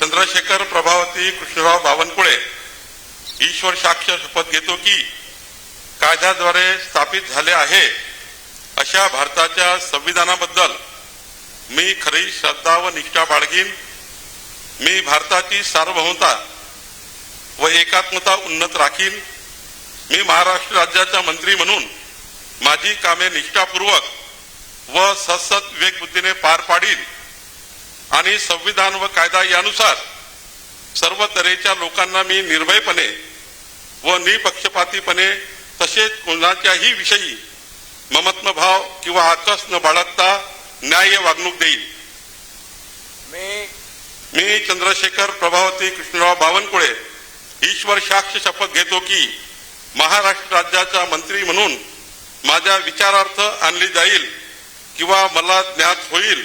चंद्रशेखर प्रभावती कृष्णराव बावनकुळे ईश्वर साक्ष शपथ घेतो की कायद्याद्वारे स्थापित झाले आहे. अशा भारताच्या संविधानाबद्दल मी खरी श्रद्धा व निष्ठा बाळगीन. मी भारताची सार्वभौमता व एकात्मता उन्नत राखीन. मी महाराष्ट्र राज्याचा मंत्री म्हणून माझी कामे निष्ठापूर्वक व सत्सत विवेकबुद्धीने पार पाडीन. आणि संविधान व कायदा यानुसार सर्व तऱ्हेच्या लोकांना मी निर्भयपणे व निपक्षपातीपणे तसेच कोणाच्याही विषयी ममत्व भाव किंवा आकस न बाळगता न्याय्य वागणूक देईल मी मी चंद्रशेखर प्रभावती कृष्णराव बावनकुळे ईश्वर साक्ष शपथ घेतो की महाराष्ट्र राज्याचा मंत्री म्हणून माझ्या विचारार्थ आणली जाईल किंवा मला ज्ञात होईल